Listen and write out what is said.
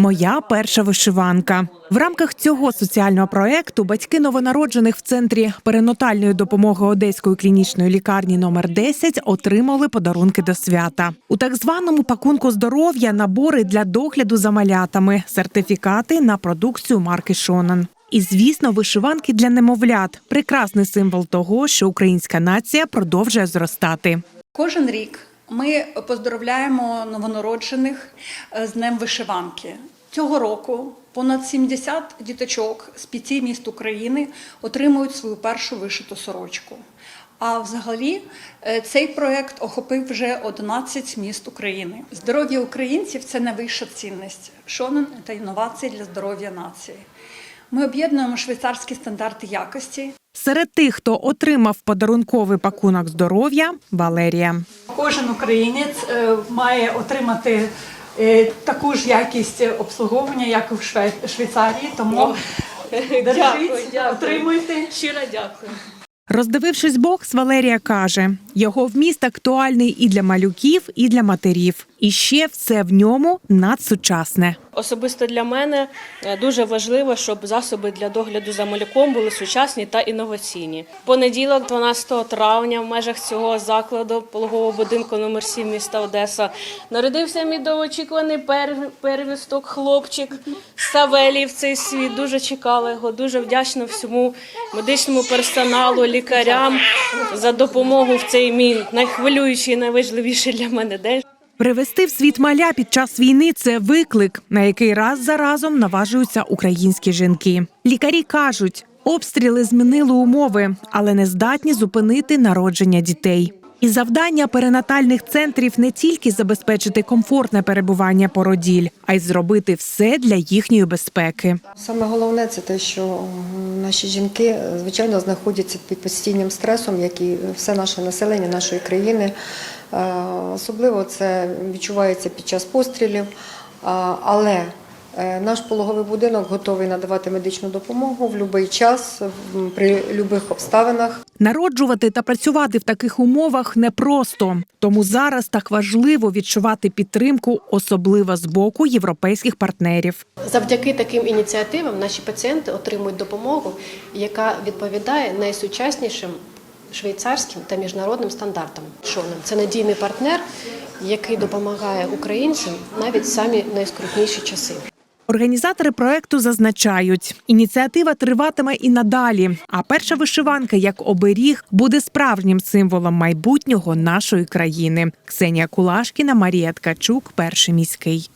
Моя перша вишиванка. В рамках цього соціального проекту батьки новонароджених в центрі перинатальної допомоги Одеської клінічної лікарні номер 10 отримали подарунки до свята. У так званому пакунку здоров'я набори для догляду за малятами, сертифікати на продукцію марки Шонан. І, звісно, вишиванки для немовлят прекрасний символ того, що українська нація продовжує зростати. Кожен рік ми поздоровляємо новонароджених е, з Днем вишиванки. Цього року понад 70 діточок з п'яти міст України отримують свою першу вишиту сорочку. А взагалі е, цей проект охопив вже 11 міст України. Здоров'я українців це найвища цінність. Шонен та інновації для здоров'я нації. Ми об'єднуємо швейцарські стандарти якості Серед тих, хто отримав подарунковий пакунок здоров'я, Валерія. Кожен українець е, має отримати е, таку ж якість обслуговування, як і в Шве- Швейцарії. Тому держіть, отримуйте. Щиро дякую. Роздивившись бокс, Валерія каже: його вміст актуальний і для малюків, і для матерів. І ще все в ньому надсучасне. Особисто для мене е, дуже важливо, щоб засоби для догляду за малюком були сучасні та інноваційні. Понеділок, 12 травня, в межах цього закладу пологового будинку номер 7 міста Одеса народився мій довгоочікуваний пер- первісток, хлопчик Савелій в цей світ. Дуже чекала його. Дуже вдячна всьому медичному персоналу, лікарям за допомогу в цей мій найхвилюючий, найважливіший для мене день. Привести в світ маля під час війни це виклик, на який раз за разом наважуються українські жінки. Лікарі кажуть, обстріли змінили умови, але не здатні зупинити народження дітей. І завдання перинатальних центрів не тільки забезпечити комфортне перебування породіль, а й зробити все для їхньої безпеки. Саме головне це те, що наші жінки звичайно знаходяться під постійним стресом, як і все наше населення нашої країни. Е, Особливо це відчувається під час пострілів. Але наш пологовий будинок готовий надавати медичну допомогу в будь-який час, при будь-яких обставинах. Народжувати та працювати в таких умовах непросто. Тому зараз так важливо відчувати підтримку, особливо з боку європейських партнерів. Завдяки таким ініціативам наші пацієнти отримують допомогу, яка відповідає найсучаснішим швейцарським та міжнародним стандартам. Шонен це надійний партнер, який допомагає українцям навіть самі найскрутніші часи. Організатори проекту зазначають, ініціатива триватиме і надалі. А перша вишиванка як оберіг буде справжнім символом майбутнього нашої країни. Ксенія Кулашкіна, Марія Ткачук, перший міський.